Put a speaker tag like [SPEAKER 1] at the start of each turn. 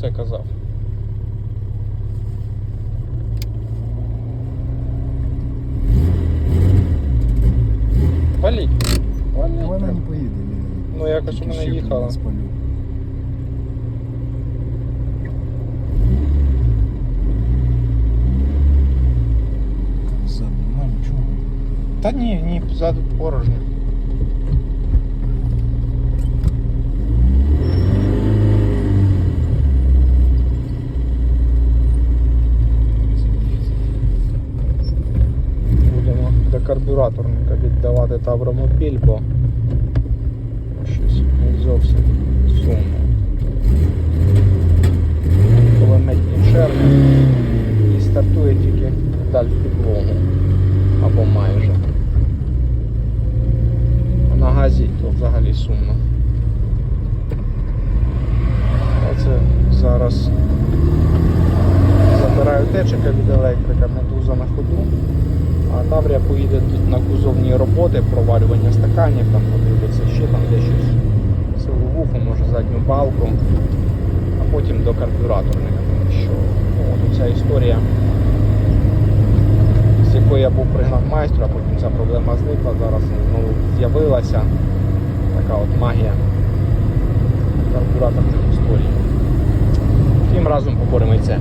[SPEAKER 1] це казав. Валіть. Валіть.
[SPEAKER 2] Вона не поїде.
[SPEAKER 1] Ну, якось у мене
[SPEAKER 2] Тільки щеплення
[SPEAKER 1] їхала.
[SPEAKER 2] спалю. Там ззаду нема нічого.
[SPEAKER 1] Та ні, ні, позаду порожньо. До карбюраторника віддавати тавромобіль, бо щось не зовсім сумно. Кулеметні черги і стартує тільки даль в підлогу або майже. А на газі то взагалі сумно. Оце зараз забираю течика від електрика, медуза на ходу. А Таврія поїде тут на кузовні роботи, провалювання стаканів, там подивиться ще там де щось силовуху, може задню балку, а потім до карбюраторника, тому що ну, ця історія з якої я був пригнав майстру, а потім ця проблема зникла, зараз знову з'явилася така от магія карбюраторних історій. Втім разом поборемо і це.